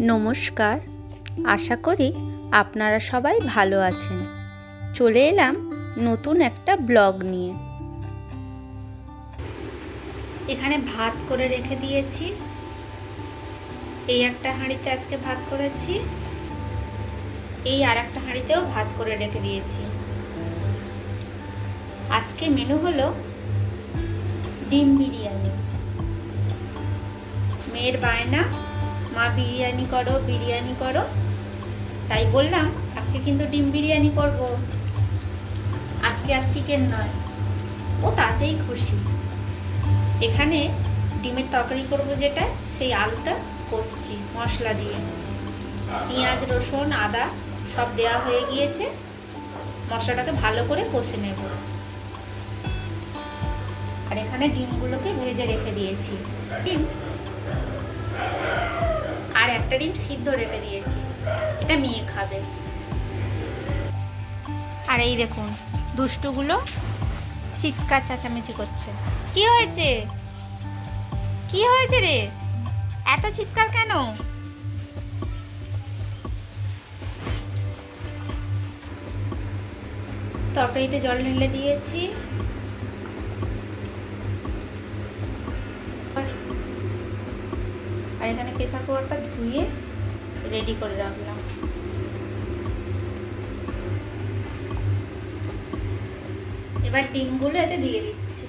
নমস্কার। আশা করি আপনারা সবাই ভালো আছেন। চলে এলাম নতুন একটা ব্লগ নিয়ে। এখানে ভাত করে রেখে দিয়েছি। এই একটা হাঁড়িতে আজকে ভাত করেছি। এই আর একটা হাঁড়িতেও ভাত করে রেখে দিয়েছি। আজকে মেনু হলো ডিম বিরিয়ানি। মেয়ের বায়না মা বিরিয়ানি করো বিরিয়ানি করো। তাই বললাম, আজকে কিন্তু ডিম বিরিয়ানি করব। আজকে আর চিকেন নয়। ও তাতেই খুশি। এখানে ডিমের তরকারি করব যেটা, সেই আলুটা কষছি মশলা দিয়ে। পেঁয়াজ, রসুন, আদা সব দেওয়া হয়ে গিয়েছে। মশলাটাকে ভালো করে কষে নেব। আর এখানে ডিমগুলোকে ভেজে রেখে দিয়েছি। ডিম। আর একটা ডিম সিদ্ধ রেখে দিয়েছি। এটা মেয়ে খাবে। আর এই দেখুন, দুষ্টুগুলো চিৎকার চেঁচামেচি করছে। কি হয়েছে? কি হয়েছে রে? এত চিৎকার কেন? তরকারিতে জল ঢেলে দিয়েছি। আর এখানে প্রেসার কুকারটা ধুয়ে রেডি করে রাখলাম। এবার ডিমগুলো এতে দিয়ে দিচ্ছি।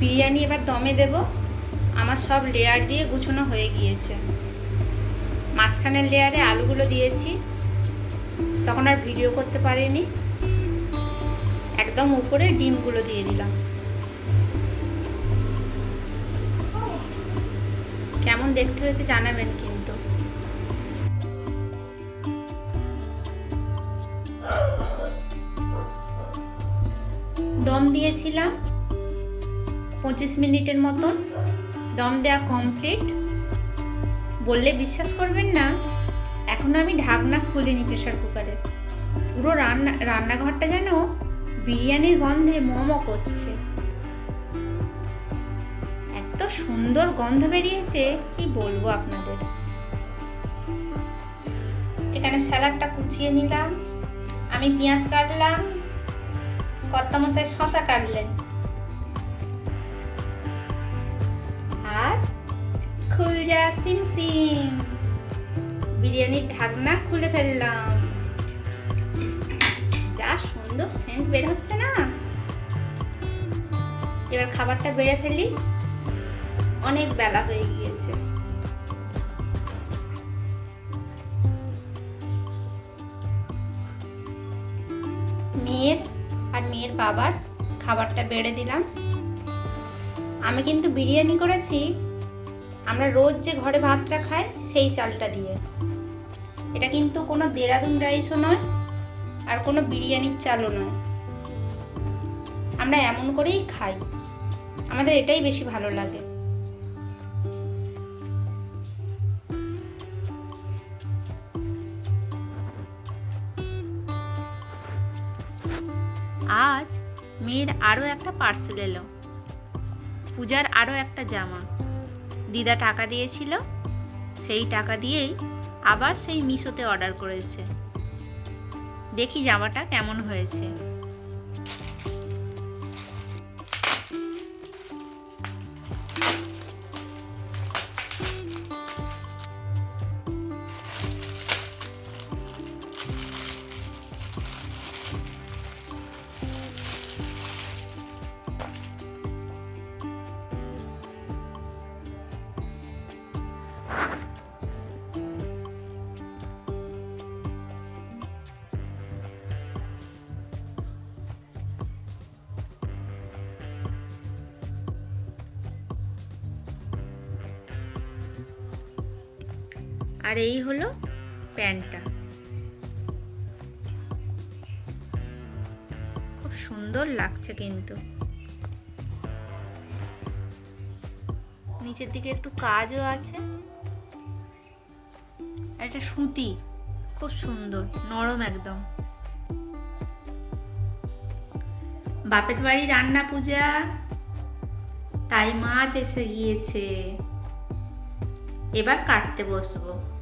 বিরিয়ানি এবার দমে দেব। আমার সব লেয়ার দিয়ে গুছানো হয়ে গিয়েছে। মাঝখানের লেয়ারে আলুগুলো দিয়েছি। তখন আর ভিডিও করতে পারিনি। একদম উপরে ডিমগুলো দিয়ে দিলাম। কেমন দেখতে হয়েছে জানাবেন কিন্তু। দম দিয়েছিলাম। পঁচিশ মিনিটের মতন। দম দেওয়া কমপ্লিট বললে বিশ্বাস করবেন না, এখনও আমি ঢাকনা খুলিনি প্রেশার কুকারে পুরো রান্না, রান্নাঘরটা যেন বিরিয়ানির গন্ধে মম করছে। এত সুন্দর গন্ধ বেরিয়েছে, কি বলব আপনাদের? এখানে স্যালাডটা কুচিয়ে নিলাম, আমি পেঁয়াজ কাটলাম কর্তা মশাই শশা কাটলেন। খুলজা, সিম সিম। বিরিয়ানির ঢাকনা খুলে ফেললাম। যা সুন্দর সেন্ট বের হচ্ছে না? এবার খাবারটা বেড়ে ফেলি। অনেক বেলা হয়ে গিয়েছে। মেয়ের আর মেয়ের বাবার খাবারটা বেড়ে দিলাম। আমি কিন্তু বিরিয়ানি করেছি আমরা রোজ যে ঘরে ভাতটা খাই, সেই চালটা দিয়ে। এটা কিন্তু কোনো দেরাদুন রাইসও নয়, আর কোনো বিরিয়ানির চালও নয়। আমরা এমন করেই খাই। আমাদের এটাই বেশি ভালো লাগে। আজ মেয়ের আরও একটা পার্সেল এলো। পূজার আরও একটা জামা। দিদা টাকা দিয়েছিল, সেই টাকা দিয়েই আবার সেই মিশোতে অর্ডার করেছে। দেখি জামাটা কেমন হয়েছে। আর এই হলো প্যান্টটা খুব সুন্দর লাগছে কিন্তু। নিচের দিকে একটু কাজও আছে। আর এটা সুতি, খুব সুন্দর, নরম একদম। বাপের বাড়ি রান্না পূজা, তাই মাছ এসে গিয়েছে। এবার কাটতে বসবো।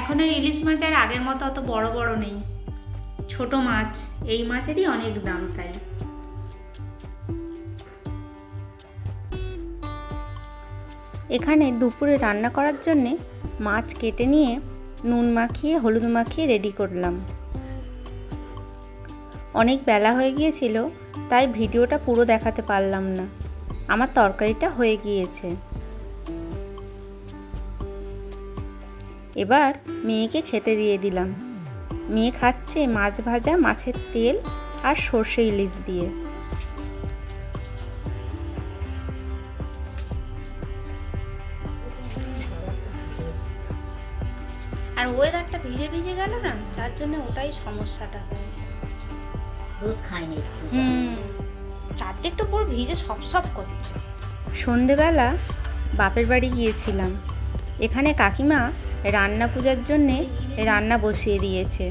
এখন আর ইলিশ মাছ আর আগের মতো অত বড় বড় নেই। ছোট মাছ, এই মাছেরই অনেক দাম তাই। এখানে দুপুরে রান্না করার জন্যে মাছ কেটে নিয়ে নুন মাখিয়ে, হলুদ মাখিয়ে রেডি করলাম। অনেক বেলা হয়ে গিয়েছিল, তাই ভিডিওটা পুরো দেখাতে পারলাম না। আমার তরকারিটা হয়ে গিয়েছে। এবার মেয়েকে খেতে দিয়ে দিলাম। মেয়ে খাচ্ছে মাছ ভাজা মাছের তেল আর সর্ষে ইলিশ দিয়ে। আর ওয়েদারটা ভিজে ভিজে গেল না যার জন্য ওটাই সমস্যাটা হয়েছে। রোদ খায়নি। হুম চারদিকটা পুরো ভিজে সব সব করছে। সন্ধেবেলা বাপের বাড়ি গিয়েছিলাম। এখানে কাকিমা রান্না পূজার জন্যে রান্না বসিয়ে দিয়েছে।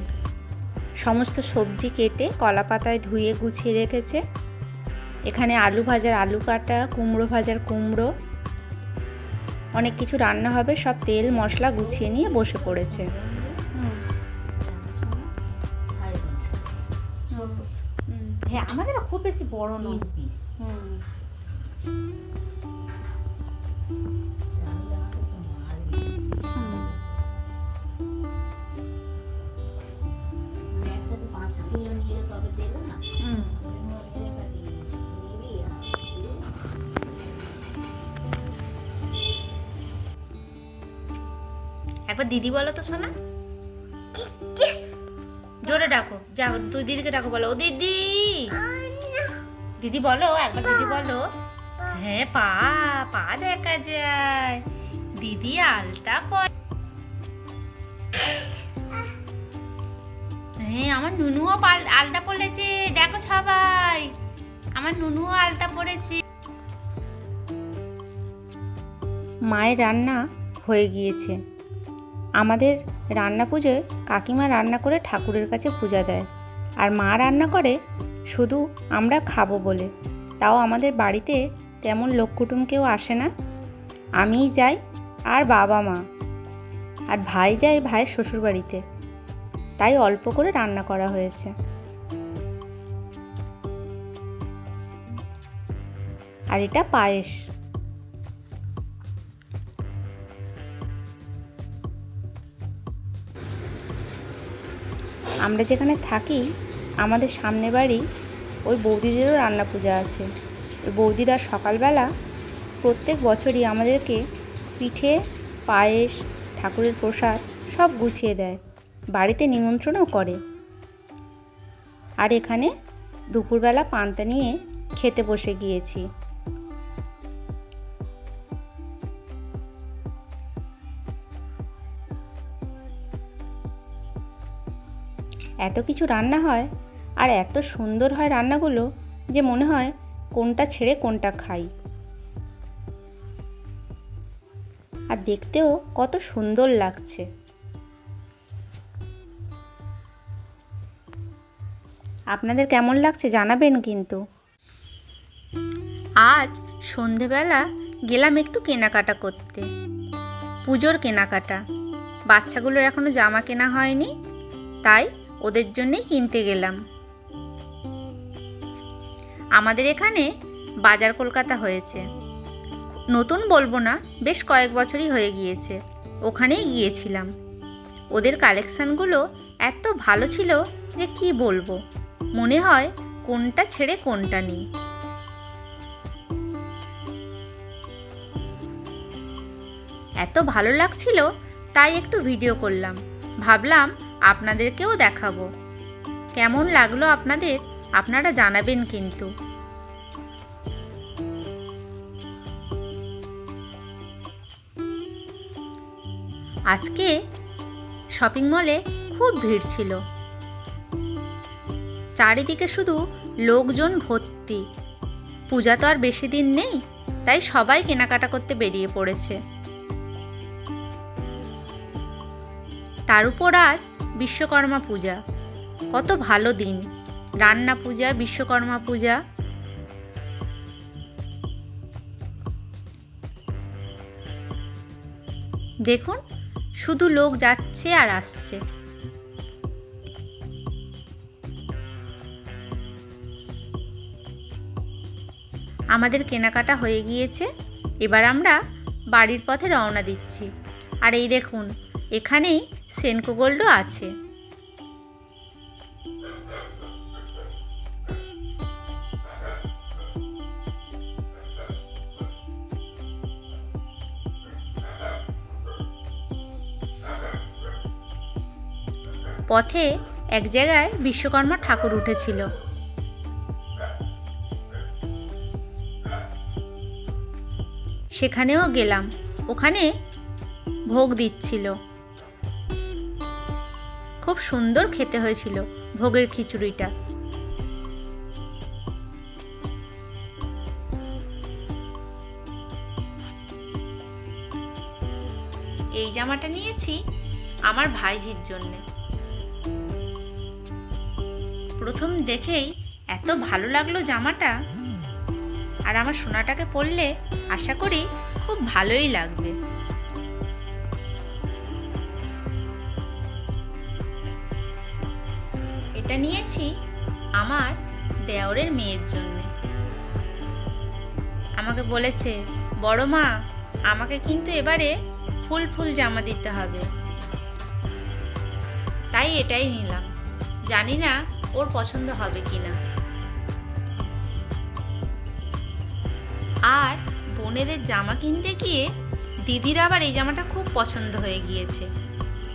সমস্ত সবজি কেটে কলা পাতায় ধুয়ে গুছিয়ে রেখেছে। এখানে আলু ভাজার আলু কাটা, কুমড়ো ভাজার কুমড়ো, অনেক কিছু রান্না হবে, সব তেল, মশলা গুছিয়ে নিয়ে বসে পড়েছে। হ্যাঁ আমাদের খুব বেশি বড় নয়। একবার দিদি বলো তো শোনা জোরে ডাকো। যা তুই দিদিকে ডাকো বলো। ও দিদি! দিদি বলো একবার দিদি বলো। হ্যাঁ পা পা দেখা যায়। দিদি আলতা পর হ্যাঁ আমার নুনুও পাল- আলতা পড়েছে। দেখো সবাই। আমার নুনুও আলতা পড়েছে। মায়ের রান্না হয়ে গিয়েছে। আমাদের রান্না পুজোয় কাকিমা রান্না করে ঠাকুরের কাছে পূজা দেয়। আর মা রান্না করে শুধু আমরা খাব বলে। তাও আমাদের বাড়িতে তেমন লোক কুটুম কেউ আসে না। আমিই যাই আর বাবা মা। আর ভাই যায় ভাইয়ের শ্বশুরবাড়িতে। তাই অল্প করে রান্না করা হয়েছে। আর এটা পায়েস। আমরা যেখানে থাকি, আমাদের সামনে বাড়ি ওই বৌদিদেরও রান্না পূজা আছে। ওই বৌদিরা সকালবেলা প্রত্যেক বছরই আমাদেরকে পিঠে, পায়েস, ঠাকুরের প্রসাদ সব গুছিয়ে দেয়। বাড়িতে নিমন্ত্রণও করে। আর এখানে দুপুরবেলা পান্তা নিয়ে খেতে বসে গিয়েছি। এত কিছু রান্না হয় আর এত সুন্দর হয় রান্নাগুলো যে মনে হয় কোনটা ছেড়ে কোনটা খাই। আর দেখতেও কত সুন্দর লাগছে। আপনাদের কেমন লাগছে জানাবেন কিন্তু। আজ সন্ধেবেলা গেলাম একটু কেনাকাটা করতে। পুজোর কেনাকাটা। বাচ্চাগুলোর এখনও জামা কেনা হয়নি, তাই ওদের জন্যেই কিনতে গেলাম। আমাদের এখানে বাজার কলকাতা হয়েছে। নতুন বলব না, বেশ কয়েক বছরই হয়ে গিয়েছে। ওখানেই গিয়েছিলাম। ওদের কালেকশানগুলো এত ভালো ছিল যে কি বলব? মনে হয় কোনটা ছেড়ে কোনটা নেই। এত ভালো লাগছিল, তাই একটু ভিডিও করলাম। ভাবলাম আপনাদেরকেও দেখাবো। কেমন লাগল আপনাদের? আপনারা জানাবেন কিন্তু। আজকে শপিং মলে খুব ভিড় ছিল। চারিদিকে শুধু লোকজন ভর্তি। পূজা তো আর বেশি দিন নেই, তাই সবাই কেনাকাটা করতে বেরিয়ে পড়েছে। তার উপর আজ বিশ্বকর্মা পূজা। কত ভালো দিন। রান্না পূজা, বিশ্বকর্মা পূজা। দেখুন, শুধু লোক যাচ্ছে আর আসছে। আমাদের কেনাকাটা হয়ে গিয়েছে। এবার আমরা বাড়ির পথে রওনা দিচ্ছি। আর এই দেখুন, এখানেই সেনকো গোল্ডও আছে। পথে এক জায়গায় বিশ্বকর্মা ঠাকুর উঠেছিল। সেখানেও গেলাম। ওখানে ভোগ দিচ্ছিল। খুব সুন্দর খেতে হয়েছিল ভোগের খিচুড়িটা। এই জামাটা নিয়েছি আমার ভাইজির জন্যে। প্রথম দেখেই এত ভালো লাগল জামাটা। আর আমার সোনাটাকে পরলে আশা করি খুব ভালোই লাগবে। এটা নিয়েছি আমার দেওরের মেয়ের জন্য। আমাকে বলেছে, বড় মা, আমাকে কিন্তু এবারে ফুল ফুল জামা দিতে হবে। তাই এটাই নিলাম। জানি না ওর পছন্দ হবে কিনা। আর বোনেদের জামা কিনতে গিয়ে দিদির আবার এই জামাটা খুব পছন্দ হয়ে গিয়েছে।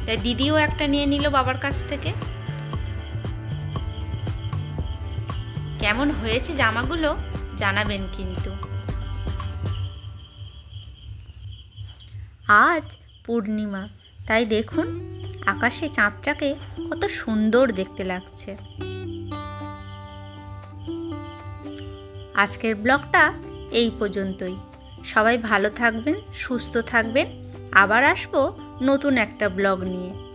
তাই দিদিও একটা নিয়ে নিল বাবার কাছ থেকে। কেমন হয়েছে জামাগুলো জানাবেন কিন্তু। আজ পূর্ণিমা, তাই দেখুন আকাশে চাঁদটাকে কত সুন্দর দেখতে লাগছে। আজকের ব্লগটা এই পর্যন্তই। সবাই ভালো থাকবেন, সুস্থ থাকবেন। আবার আসব নতুন একটা ব্লগ নিয়ে।